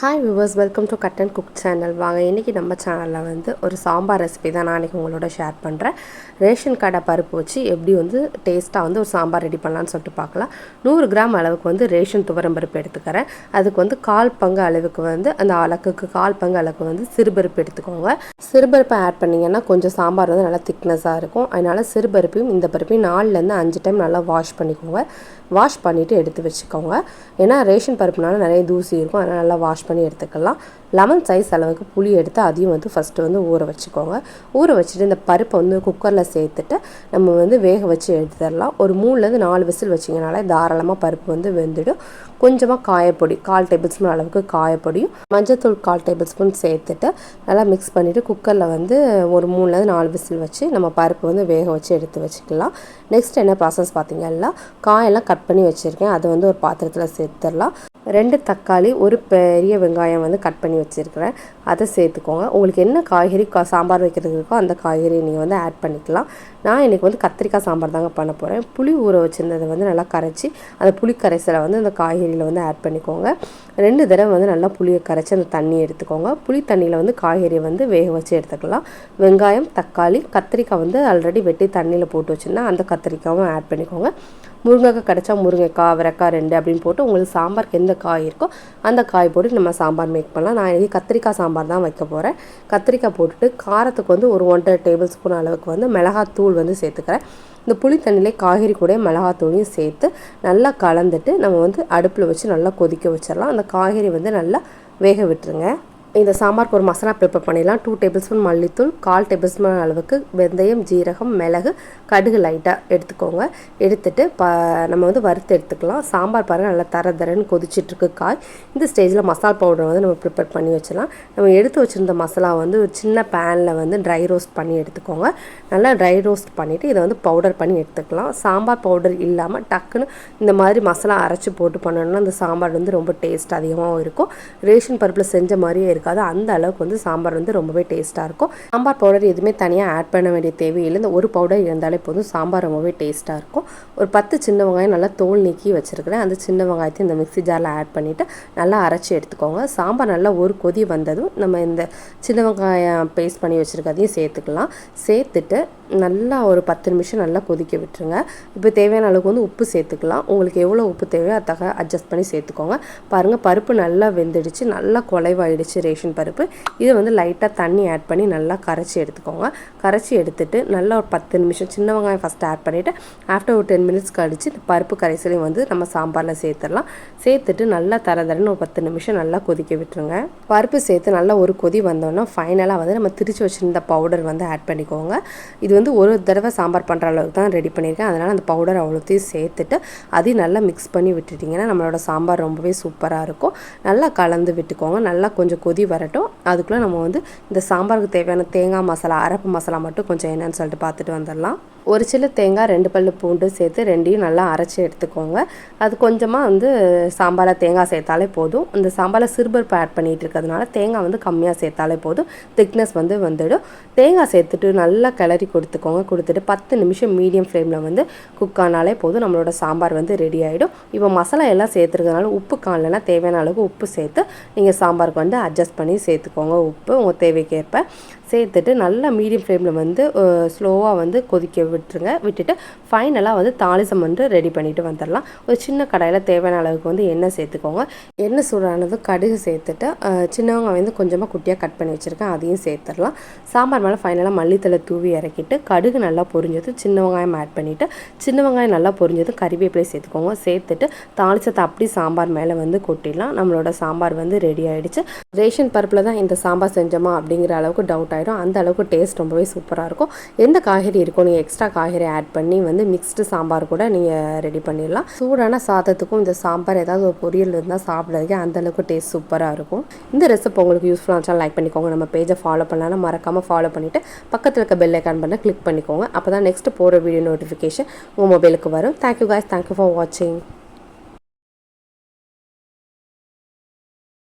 Hi viewers welcome to cut and cook channel வாங்க இன்றைக்கி நம்ம சேனலில் வந்து ஒரு சாம்பார் ரெசிபி தான் நான் இன்றைக்கி உங்களோட ஷேர் பண்ணுறேன் ரேஷன் கடை பருப்பு வச்சு எப்படி வந்து டேஸ்ட்டாக வந்து ஒரு சாம்பார் ரெடி பண்ணலான்னு சொல்லிட்டு பார்க்கலாம். நூறு கிராம் அளவுக்கு வந்து ரேஷன் துவரம் பருப்பு எடுத்துக்கிறேன். அதுக்கு வந்து கால் பங்கு அளவுக்கு வந்து அந்த அளக்குக்கு கால் பங்கு அளவுக்கு வந்து சிறுபருப்பு எடுத்துக்கோங்க. சிறுபருப்பை ஆட் பண்ணிங்கன்னா கொஞ்சம் சாம்பார் வந்து நல்லா திக்னஸாக இருக்கும். அதனால் சிறுபருப்பையும் இந்த பருப்பையும் நாலுலேருந்து அஞ்சு டைம் நல்லா வாஷ் பண்ணிக்கோங்க. வாஷ் பண்ணிவிட்டு எடுத்து வச்சுக்கோங்க. ஏன்னா ரேஷன் பருப்புனால நிறைய தூசி இருக்கும். அதனால் நல்லா வாஷ் பண்ணி எடுத்துக்கலாம். லெமன் சைஸ் அளவுக்கு புளி எடுத்து அதையும் வந்து ஃபஸ்ட்டு வந்து ஊற வச்சுக்கோங்க. ஊற வச்சுட்டு இந்த பருப்பை வந்து குக்கரில் சேர்த்துட்டு நம்ம வந்து வேக வச்சு எடுத்துடலாம். ஒரு மூணுலேருந்து நாலு விசில் வச்சிங்கனாலே தாராளமாக பருப்பு வந்து வெந்துடும். கொஞ்சமாக காயப்பொடி கால் டேபிள் ஸ்பூன் அளவுக்கு காயப்பொடியும் மஞ்சத்தூள் கால் டேபிள் ஸ்பூன் சேர்த்துட்டு நல்லா மிக்ஸ் பண்ணிவிட்டு குக்கரில் வந்து ஒரு மூணுலேருந்து நாலு விசில் வச்சு நம்ம பருப்பு வந்து வேக வச்சு எடுத்து வச்சுக்கலாம். நெக்ஸ்ட் என்ன ப்ராசஸ் பார்த்தீங்கன்னா காயெல்லாம் கட் பண்ணி வச்சுருக்கேன். அதை வந்து ஒரு பாத்திரத்தில் சேர்த்துடலாம். ரெண்டு தக்காளி ஒரு பெரிய வெங்காயம் வந்து கட் பண்ணி வச்சுருக்கிறேன். அதை சேர்த்துக்கோங்க. உங்களுக்கு என்ன காய்கறி கா சாம்பார் வைக்கிறது இருக்கோ அந்த காய்கறியை நீங்கள் வந்து ஆட் பண்ணிக்கலாம். நான் இன்றைக்கி வந்து கத்திரிக்காய் சாம்பார் தாங்க பண்ண போகிறேன் புளி ஊற வச்சுருந்ததை வந்து நல்லா கரைச்சி அந்த புளி கரைசலை வந்து அந்த காய்கறியில் வந்து ஆட் பண்ணிக்கோங்க. ரெண்டு தடவை வந்து நல்லா புளியை கரைச்சி அந்த தண்ணி எடுத்துக்கோங்க. புளி தண்ணியில் வந்து காய்கறியை வந்து வேக வச்சு எடுத்துக்கலாம். வெங்காயம் தக்காளி கத்திரிக்காய் வந்து ஆல்ரெடி வெட்டி தண்ணியில் போட்டு வச்சுருந்தா அந்த கத்திரிக்காயும் ஆட் பண்ணிக்கோங்க. முருங்கைக்காய் கிடச்சா முருங்கைக்காய் அவரைக்காய் ரெண்டு அப்படின்னு போட்டு உங்களுக்கு சாம்பாருக்கு எந்த காய் இருக்கோ அந்த காய் போட்டு நம்ம சாம்பார் மேக் பண்ணலாம். நான் இன்றைக்கி கத்திரிக்காய் சாம்பார் தான் வைக்க போகிறேன் கத்திரிக்காய் போட்டுட்டு காரத்துக்கு வந்து ஒரு ஒன்றரை டேபிள் ஸ்பூன் அளவுக்கு வந்து மிளகாத்தூள் வந்து சேர்த்துக்கிறேன். இந்த புளி தண்ணியிலே காய்கறி கூட மிளகாத்தூளையும் சேர்த்து நல்லா கலந்துட்டு நம்ம வந்து அடுப்பில் வச்சு நல்லா கொதிக்க வச்சிடலாம். அந்த காய்கறி வந்து நல்லா வேக விட்டுருங்க. இந்த சாம்பாருக்கு ஒரு மசாலா ப்ரிப்பேர் பண்ணிடலாம். டூ டேபிள் ஸ்பூன் மல்லித்தூள் கால் டேபிள் ஸ்பூன் அளவுக்கு வெந்தயம் ஜீரகம் மிளகு கடுகு லைட்டாக எடுத்துக்கோங்க. எடுத்துட்டு ப நம்ம வந்து வறுத்து எடுத்துக்கலாம். சாம்பார் பாருங்கள் நல்லா தர தரன்னு கொதிச்சிட்ருக்கு காய். இந்த ஸ்டேஜில் மசாலா பவுடர் வந்து நம்ம ப்ரிப்பேர் பண்ணி வச்சிடலாம். நம்ம எடுத்து வச்சுருந்த மசாலா வந்து ஒரு சின்ன பேனில் வந்து ட்ரை ரோஸ்ட் பண்ணி எடுத்துக்கோங்க. நல்லா ட்ரை ரோஸ்ட் பண்ணிவிட்டு இதை வந்து பவுடர் பண்ணி எடுத்துக்கலாம். சாம்பார் பவுடர் இல்லாமல் டக்குன்னு இந்த மாதிரி மசாலா அரைச்சி போட்டு பண்ணணும்னா அந்த சாம்பார் வந்து ரொம்ப டேஸ்ட் அதிகமாகவும் இருக்கும். ரேஷன் பருப்பில் செஞ்ச மாதிரியே இருக்காது. அந்த அளவுக்கு வந்து சாம்பார் வந்து ரொம்பவே டேஸ்ட்டாக இருக்கும். சாம்பார் பவுடர் எதுவுமே தனியாக ஆட் பண்ண வேண்டிய தேவையில்லை. இந்த ஒரு பவுடர் இருந்தாலே போதும். சாம்பார் ரொம்பவே டேஸ்ட்டாக இருக்கும். ஒரு பத்து சின்ன வெங்காயம் நல்லா தோல் நீக்கி வச்சுருக்கிறேன். அந்த சின்ன வெங்காயத்தை இந்த மிக்ஸி ஜாரில் ஆட் பண்ணிவிட்டு நல்லா அரைச்சி எடுத்துக்கோங்க. சாம்பார் நல்லா ஒரு கொதி வந்ததும் நம்ம இந்த சின்ன வெங்காயம் பேஸ்ட் பண்ணி வச்சுருக்கதையும் சேர்த்துக்கலாம். சேர்த்துட்டு நல்லா ஒரு பத்து நிமிஷம் நல்லா கொதிக்க விட்டுருங்க. இப்போ தேவையான அளவுக்கு வந்து உப்பு சேர்த்துக்கலாம். உங்களுக்கு எவ்வளோ உப்பு தேவையோ அத்தக அட்ஜஸ்ட் பண்ணி சேர்த்துக்கோங்க. பாருங்கள் பருப்பு நல்லா வெந்துடுச்சு. நல்லா குலைவாயிடுச்சு ரேஷன் பருப்பு. இதை வந்து லைட்டாக தண்ணி ஆட் பண்ணி நல்லா கரைச்சி எடுத்துக்கோங்க. கரைச்சி எடுத்துட்டு நல்லா ஒரு பத்து நிமிஷம் சின்ன வெங்காயம் ஃபஸ்ட் ஆட் பண்ணிவிட்டு ஆஃப்டர் ஒரு டென் மினிட்ஸ் கழிச்சு பருப்பு கரைசலையும் வந்து நம்ம சாம்பாரில் சேர்த்துடலாம். சேர்த்துட்டு நல்லா தர தரன்னு ஒரு பத்து நிமிஷம் நல்லா கொதிக்க விட்டுருங்க. பருப்பு சேர்த்து நல்லா ஒரு கொதி வந்தோன்னா ஃபைனலாக வந்து நம்ம திரிச்சு வச்சுருந்த பவுடர் வந்து ஆட் பண்ணிக்கோங்க. இது வந்து ஒரு தடவை சாம்பார் பண்ணுற அளவுக்கு தான் ரெடி பண்ணியிருக்கேன். அதனால் அந்த பவுடர் அவ்வளோத்தையும் சேர்த்துட்டு அதையும் நல்லா மிக்ஸ் பண்ணி விட்டுட்டிங்கன்னா நம்மளோட சாம்பார் ரொம்பவே சூப்பராக இருக்கும். நல்லா கலந்து விட்டுக்கோங்க. நல்லா கொஞ்சம் கொதி வரட்டும். அதுக்குள்ளே நம்ம வந்து இந்த சாம்பாருக்கு தேவையான தேங்காய் மசாலா அரப்பு மசாலா மட்டும் கொஞ்சம் என்னன்னு சொல்லிட்டு பார்த்துட்டு வந்துடலாம். ஒரு சில தேங்காய் ரெண்டு பல்லு பூண்டு சேர்த்து ரெண்டையும் நல்லா அரைச்சி எடுத்துக்கோங்க. அது கொஞ்சமாக வந்து சாம்பாரில் தேங்காய் சேர்த்தாலே போதும். இந்த சாம்பாரில் சிறுபருப்பு ஆட் பண்ணிகிட்டு இருக்கிறதுனால தேங்காய் வந்து கம்மியாக சேர்த்தாலே போதும். திக்னஸ் வந்து வந்துடும். தேங்காய் சேர்த்துட்டு நல்லா கிளறி கொடுத்துக்கோங்க. கொடுத்துட்டு பத்து நிமிஷம் மீடியம் ஃப்ளேமில் வந்து குக் ஆனாலே போதும். நம்மளோட சாம்பார் வந்து ரெடி ஆகிடும் இப்போ மசாலா எல்லாம் சேர்த்துருக்கனால உப்பு காணலைன்னா தேவையான அளவுக்கு உப்பு சேர்த்து நீங்கள் சாம்பாருக்கு வந்து அட்ஜஸ்ட் பண்ணி சேர்த்துக்கோங்க உப்பு. உங்கள் தேவைக்கேற்ப சேர்த்துட்டு நல்லா மீடியம் ஃப்ளேமில் வந்து ஸ்லோவாக வந்து கொதிக்க விட்டுருங்க. விட்டுட்டு ஃபைனலாக வந்து தாளிசம் வந்து ரெடி பண்ணிவிட்டு வந்துடலாம். ஒரு சின்ன கடாயில் தேவையான அளவுக்கு வந்து எண்ணெய் சேர்த்துக்கோங்க. எண்ணெய் சூடானதும் கடுகு சேர்த்துட்டு சின்னவங்க வந்து கொஞ்சமாக குட்டியாக கட் பண்ணி வச்சுருக்கேன். அதையும் சேர்த்துடலாம். சாம்பார் மேலே ஃபைனலாக மல்லித்தலை தூவி இறக்கிட்டு கடுகு நல்லா பொரிஞ்சது சின்ன வெங்காயம் ஆட் பண்ணிவிட்டு சின்ன வெங்காயம் நல்லா பொரிஞ்சதும் கறிவேப்பிலை சேர்த்துக்கோங்க. சேர்த்துட்டு தாளிச்சத்தை அப்படி சாம்பார் மேலே வந்து கொட்டிடலாம். நம்மளோட சாம்பார் வந்து ரெடி ஆகிடுச்சு ரேஷன் பருப்பில் தான் இந்த சாம்பார் செஞ்சோமா அப்படிங்கிற அளவுக்கு டவுட் ஆகிடும் அந்த அளவுக்கு டேஸ்ட் ரொம்பவே சூப்பராக இருக்கும். எந்த காய்கறி இருக்கும் நீங்கள் எக்ஸ்ட்ரா எக்ஸ்ட்ரா காய்கறி ஆட் பண்ணி வந்து மிக்ஸ்டு சாம்பார் கூட நீங்கள் ரெடி பண்ணிடலாம். சூடான சாதத்துக்கும் இந்த சாம்பார் ஏதாவது ஒரு பொரியல் இருந்தால் சாப்பிட்றதுக்கு அந்தளவுக்கு டேஸ்ட் சூப்பராக இருக்கும். இந்த ரெசிபி உங்களுக்கு யூஸ்ஃபுல்லாக இருந்துச்சா லைக் பண்ணிக்கோங்க. நம்ம பேஜை ஃபாலோ பண்ணலாம் மறக்காமல் ஃபாலோ பண்ணிவிட்டு பக்கத்தில் இருக்க பெல் ஐக்கான் பண்ண கிளிக் பண்ணிக்கோங்க. அப்போ தான் நெக்ஸ்ட் போகிற வீடியோ நோட்டிஃபிகேஷன் உங்கள் மொபைலுக்கு வரும். தேங்க்யூ காய்ஸ் தேங்க்யூ ஃபார் வாட்சிங்